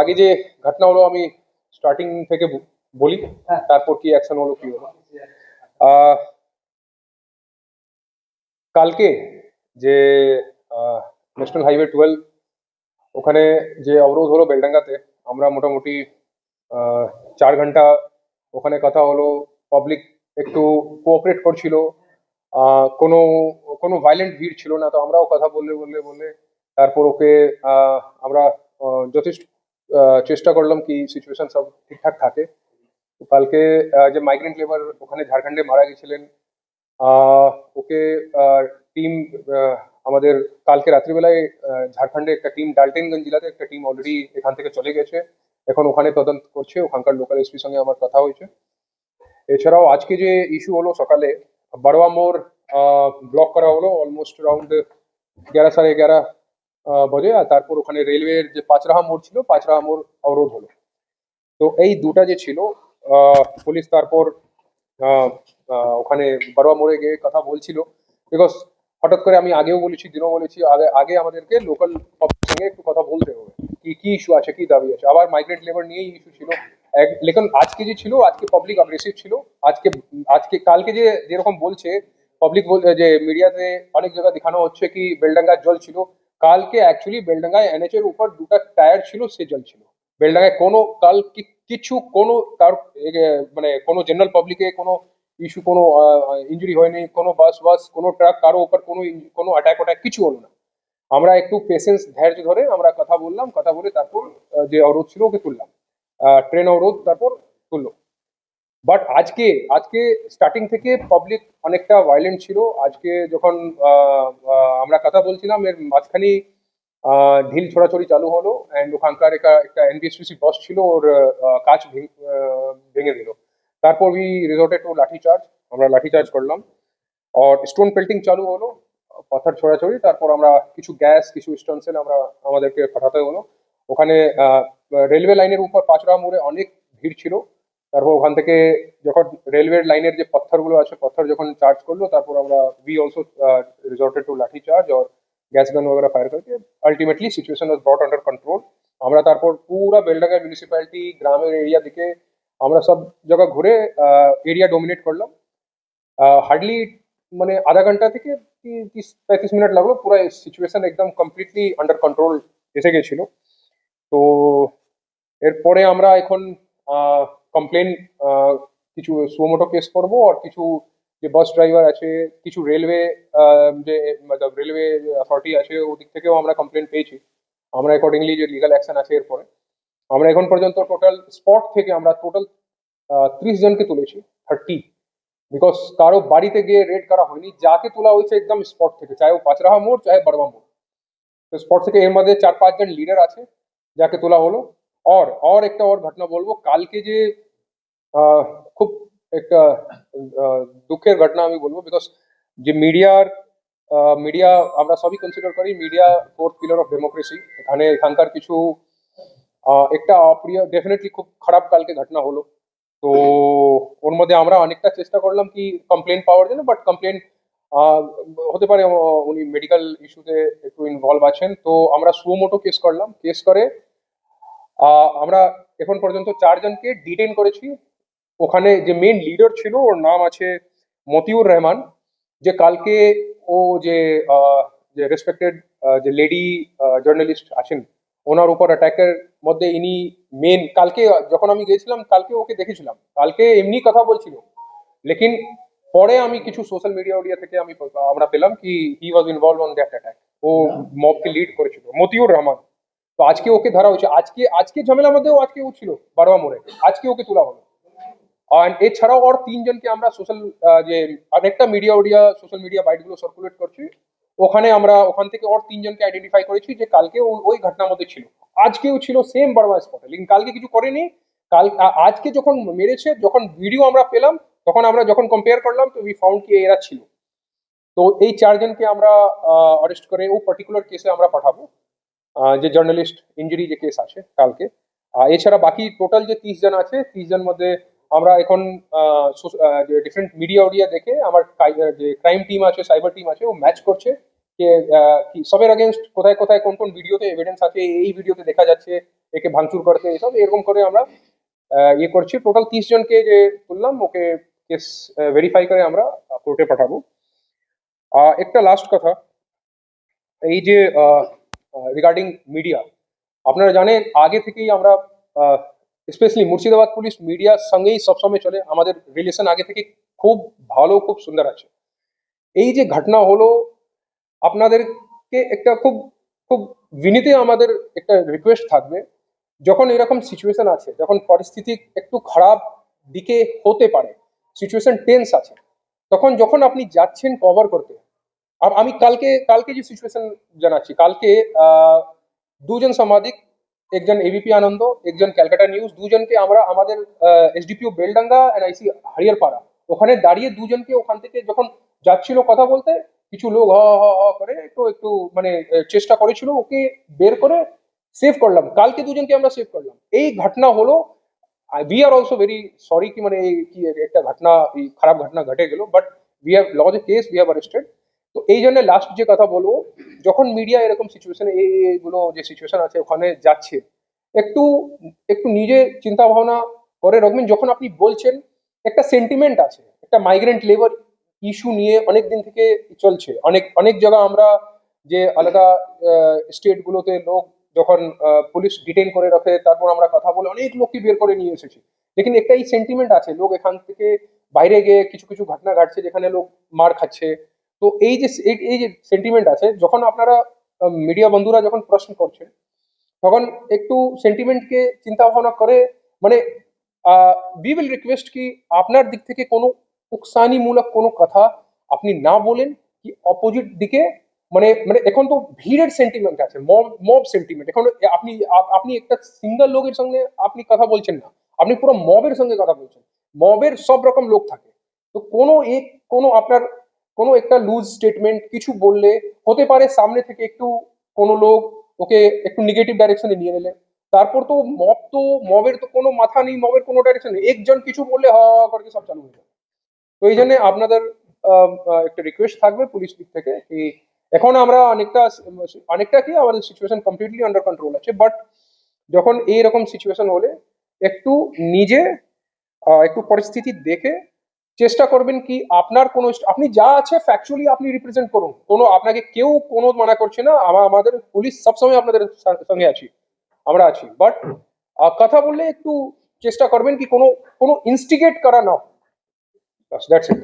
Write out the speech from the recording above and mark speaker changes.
Speaker 1: আগে যে ঘটনা হলো আমি স্টার্টিং থেকে বলি তারপর কি অ্যাকশন হলো কি হলো? কালকে যে ন্যাশনাল হাইওয়ে টুয়েলভ ওখানে যে অবরোধ হলো বেলডাঙ্গাতে আমরা মোটামুটি আহ, চার ঘণ্টা ওখানে কথা হলো পাবলিক একটু কোঅপারেট করছিল আহ, কোনো কোনো ভাইলেন্ট ভিড় ছিল না তো আমরাও কথা বললে বললে বললে তারপর ওকে আহ, আমরা যথেষ্ট চেষ্টা করলাম কি সিচুয়েশন সব ঠিকঠাক থাকে। কালকে যে মাইগ্রেন্ট লেবার ওখানে ঝাড়খণ্ডে মারা গেছিলেন ওকে টিম আমাদের কালকে রাত্রিবেলায় ঝাড়খণ্ডে একটা টিম ডালটেনগঞ্জ জেলাতে একটা টিম অলরেডি এখান থেকে চলে গেছে। এখন ওখানে তদন্ত করছে, ওখানকার লোকাল এসপির সঙ্গে আমার কথা হয়েছে। এছাড়াও আজকে যে ইস্যু হলো সকালে, বারোয়া মোড় ব্লক করা হলো অলমোস্ট অ্যারাউন্ড এগারো, সাড়ে এগারো বাজে আর তারপর ওখানে রেলওয়ের যে পাঁচরাহা মোড় ছিল, পাঁচরাহা মোড় অবরোধ হলো। তো এই দুটা যে ছিল পুলিশ তারপর ওখানে বারোয়া মোড়ে গিয়ে কথা বলছিল। বিকজ হঠাৎ করে আমি আগেও বলেছি, দিনও বলেছি, আগে আগে আমাদেরকে লোকাল সঙ্গে একটু কথা বলতে হবে। কি কি ইস্যু আছে, কি দাবি আছে? আবার মাইগ্রেন্ট লেবার নিয়েই ইস্যু ছিল। লেকিন আজকে যে ছিল, আজকে পাবলিক অ্যাগ্রেসিভ ছিল। আজকে আজকে, কালকে যে যেরকম বলছে পাবলিক যে মিডিয়াতে অনেক জায়গায় দেখানো হচ্ছে কি, বেলডাঙ্গার জল ছিল। কালকে অ্যাকচুয়ালি বেলডাঙ্গায় এনএচ এর উপর দুটা টায়ার ছিল সে জল ছিল। বেলডাঙ্গায় কোনো কাল কিছু কোনো এ, মানে কোনো জেনারেল পাবলিকে কোনো ইস্যু কোনো ইঞ্জুরি হয়নি কোনো বাস বাস কোনো ট্রাক কারও উপর কোনো কোনো অ্যাটাক অ্যাটাক কিছু হলো না। আমরা একটু পেশেন্স ধৈর্য ধরে আমরা কথা বললাম কথা বলে তারপর যে অবরোধ ছিল ওকে তুললাম। ট্রেন অবরোধ তারপর তুললো। বাট আজকে আজকে স্টার্টিং থেকে পাবলিক অনেকটা ভায়োলেন্ট ছিল। আজকে যখন আমরা কথা বলছিলাম, এর মাঝখানে ঢিল ছোড়াছড়ি চালু হলো অ্যান্ড ওখানকার একটা এনবিএসটিসি বস ছিল, ওর কাজ ভেঙে দিল। তারপর we resorted to lathi charge আমরা লাঠি চার্জ করলাম। আর স্টোন পেল্টিং চালু হলো, পাথর ছোড়াছড়ি, তারপর আমরা কিছু গ্যাস কিছু স্টোনসেল আমরা, আমাদেরকে পাঠাতে হলো। ওখানে রেলওয়ে লাইনের উপর পাঁচরা মোড়ে অনেক ভিড় ছিল। তারপর ওখান থেকে যখন রেলওয়ে লাইনের যে পাথরগুলো আছে পাথর যখন চার্জ করলো তারপর আমরা we also resorted to lathi charge R gas gun वगैरह ফায়ার करके ultimately situation was brought under control আমরা তারপর পুরো বেলডাঙ্গা মিউনিসিপ্যালিটি গ্রামের এরিয়া দিকে আমরা সব জায়গা ঘুরে এরিয়া ডোমিনেট করলাম হার্ডলি মানে আধা ঘন্টা থেকে তি- তিরিশ পঁয়ত্রিশ মিনিট লাগলো পুরো সিচুয়েশন একদম কমপ্লিটলি আন্ডার কন্ট্রোল এসে গেছিল তো এরপরে আমরা এখন কমপ্লেন কিছু সুমোটো কেস করব আর কিছু যে বাস ড্রাইভার আছে, কিছু রেলওয়ে যে মতলব রেলওয়ে অথরিটি আছে ওদিক থেকেও আমরা কমপ্লেন পেয়েছি। আমরা অ্যাকর্ডিংলি যে লিগাল অ্যাকশন আছে এরপরে। আমরা এখন পর্যন্ত টোটাল স্পট থেকে আমরা টোটাল ত্রিশ জনকে তুলেছি থার্টি বিকজ কারও বাড়িতে গিয়ে রেড করা হয়নি, যাকে তোলা হয়েছে একদম স্পট থেকে চাहे ও পাঁচরাহা মোড় চাहे বড়বা মোড়। তো স্পট থেকে এর মধ্যে চার পাঁচজন লিডার আছে, যাকে তোলা হলো। অর অর একটা অর ঘটনা বলব কালকে যে খুব একটা দুঃখের ঘটনা আমি বলব বিকজ যে মিডিয়ার মিডিয়া আমরা সবই কনসিডার করি media fourth pillar of democracy এখানে এখানকার কিছু একটা অপ্রিয় ডেফিনেটলি খুব খারাপ কালকে ঘটনা হলো তো ওর মধ্যে আমরা অনেকটা চেষ্টা করলাম কি কমপ্লেন পাওয়ার জন্য বাট কমপ্লেন হতে পারে উনি মেডিকেল ইস্যুতে একটু ইনভলভ আছেন তো আমরা সুমোটো কেস করলাম কেস করে আমরা এখন পর্যন্ত চারজনকে ডিটেন করেছি। ওখানে যে মেন লিডার ছিল ওর নাম আছে মতিউর রহমান। যে কালকে ও যে যে রেসপেক্টেড যে লেডি জার্নালিস্ট আছেন ওনার উপর অ্যাটাকের মধ্যে ইনি মেন কালকে যখন আমি গেছিলাম কালকে ওকে দেখেছিলাম। কালকে এমনি কথা বলছিল। লেকিন পরে আমি কিছু সোশ্যাল মিডিয়া ওডিয়া থেকে আমি আমরা পেলাম কি he was involve on that attack ও মবকে লিড করেছিল। মতিউর রহমান। তো আজকে ওকে ধরা হয়েছে। আজকে আজকে ঝামেলার মধ্যেও আজকে ও ছিল, বারোয়া মোড়ে। আজকে ওকে তোলা হলো। এছাড়াও আর তিনজনকে আমরা সোশ্যাল যে আরেকটা মিডিয়া ওডিয়া সোশ্যাল মিডিয়া বাইটগুলো সার্কুলেট করছি। ওখানে আমরা, ওখান থেকে ওর তিনজনকে আইডেন্টিফাই করেছি যে কালকে ওই- ঘটনার মধ্যে ছিল। আজকেও ছিল সেম বারোয়া স্পটে লেকিন কালকে কিছু করেনি। কাল আজকে যখন মেরেছে, যখন ভিডিও আমরা পেলাম, তখন আমরা যখন কম্পেয়ার করলাম, তো উই ফাউন্ড কি এরা ছিল। তো এই চারজনকে আমরা অরেস্ট করে ও পার্টিকুলার কেসে আমরা পাঠাবো। যে জার্নালিস্ট ইঞ্জুরি যে কেস আছে কালকে এছাড়া বাকি টোটাল যে তিরিশ জন আছে, তিরিশ জন মধ্যে আমরা এখন যে ডিফারেন্ট মিডিয়া ওরিয়া দেখে আমার যে ক্রাইম টিম আছে সাইবার টিম আছে, ও ম্যাচ করছে যে সবের অগেনস্ট কোথায় কোথায় কোন কোন ভিডিওতে এভিডেন্স আছে, এই ভিডিওতে দেখা যাচ্ছে, একে ভাঙচুর করতে এসব এরকম করে আমরা ইয়ে করছি। টোটাল তিরিশ জনকে যে বললাম ওকে কেস ভেরিফাই করে আমরা কোর্টে পাঠাবো। একটা লাস্ট কথা, এই যে রিগার্ডিং মিডিয়া আপনারা জানেন আগে থেকেই আমরা স্পেশালি মুর্শিদাবাদ পুলিশ মিডিয়ার সঙ্গেই সবসময় চলে। আমাদের রিলেশন আগে থেকে খুব ভালো, খুব সুন্দর আছে। এই যে ঘটনা হলো, আপনাদেরকে একটা খুব খুব বিনীতে আমাদের একটা রিকোয়েস্ট থাকবে। যখন এরকম সিচুয়েশন আছে, যখন পরিস্থিতি একটু খারাপ দিকে হতে পারে সিচুয়েশন টেন্স আছে, তখন যখন আপনি যাচ্ছেন কভার করতে আমি কালকে কালকে যে সিচুয়েশন জানাচ্ছি, কালকে দুজন সাংবাদিক, একজন এবিপি আনন্দ, একজন ক্যালকাটা নিউজ, দুজনকে আমরা আমাদের SDPO Beldanga and IC Hariharpara ওখানে দাঁড়িয়ে দুজনকে ওখান থেকে যখন যাচ্ছিল কথা বলতে, কিছু লোক হ হ হ করে একটু একটু মানে চেষ্টা করেছিল ওকে বের করে সেভ করলাম। কালকে দুজনকে আমরা সেভ করলাম। এই ঘটনা হলো we are also very sorry কি মানে কি একটা ঘটনা খারাপ ঘটনা ঘটে গেল but we have lodge a case we have arrested তো এই জন্য লাস্ট যে কথা বলব, যখন মিডিয়া এরকম সিচুয়েশন এইগুলো যে সিচুয়েশন আছে, ওখানে যাচ্ছে, একটু একটু নিজে চিন্তা ভাবনা করে রাখবেন। যখন আপনি বলছেন, একটা সেন্টিমেন্ট আছে, একটা মাইগ্রেন্ট লেবার ইস্যু নিয়ে অনেক দিন থেকে চলছে। অনেক অনেক জায়গা আমরা যে আলাদা স্টেটগুলোতে লোক যখন পুলিশ ডিটেইন করে রাখে, তারপর আমরা কথা বলে অনেক লোককে বের করে নিয়ে এসেছি। লেকিন একটা এই সেন্টিমেন্ট আছে, লোক এখান থেকে বাইরে গিয়ে কিছু কিছু ঘটনা ঘটছে, যেখানে লোক মার খাচ্ছে তো এই যে, এই- যে সেন্টিমেন্ট আছে, যখন আপনারা মিডিয়া বন্ধুরা যখন প্রশ্ন করছেন, তখন একটু সেন্টিমেন্টকে চিন্তা ভাবনা করে মানে উই উইল রিকোয়েস্ট কি আপনার দিক থেকে কোনো উকসানিমূলক কোনো কথা আপনি না বলেন, কি অপোজিট দিকে মানে মানে এখন তো ভিড়ের সেন্টিমেন্ট আছে মব মব সেন্টিমেন্ট এখন আপনি আপনি একটা সিঙ্গেল লোকের সঙ্গে আপনি কথা বলছেন না, আপনি পুরো মবের সঙ্গে কথা বলছেন। মবের সব রকম লোক থাকে। তো কোনো এক, কোনো আপনার কোনো একটা লুজ স্টেটমেন্ট কিছু বললে হতে পারে সামনে থেকে একটু কোনো লোক ওকে একটু নেগেটিভ ডাইরেকশনে নিয়ে নিলে। তারপর তো মব তো, মবের তো কোনো মাথা নেই, মবের কোনো ডাইরেকশন একজন কিছু বললে হা হা করে সব চালু হয়ে যাবে তো এই জন্য আপনাদের একটা রিকোয়েস্ট থাকবে পুলিশ দিক থেকে কি এখন আমরা অনেকটা অনেকটা কি আমাদের সিচুয়েশন কমপ্লিটলি আন্ডার কন্ট্রোল আছে। বাট যখন এইরকম সিচুয়েশন হলে একটু নিজে একটু পরিস্থিতি দেখে চেষ্টা করবেন কি আপনার কোনো আপনি যা আছে ফ্যাকচুয়ালি আপনি রিপ্রেজেন্ট করুন। কোনো আপনাকে কেউ কোনো মানা করছে না। আমাদের পুলিশ সবসময় আপনাদের সঙ্গে আছি। আমরা আছি। বাট কথা বললে একটু চেষ্টা করবেন কি কোনো কোনো ইনস্টিগেট করা না। That's it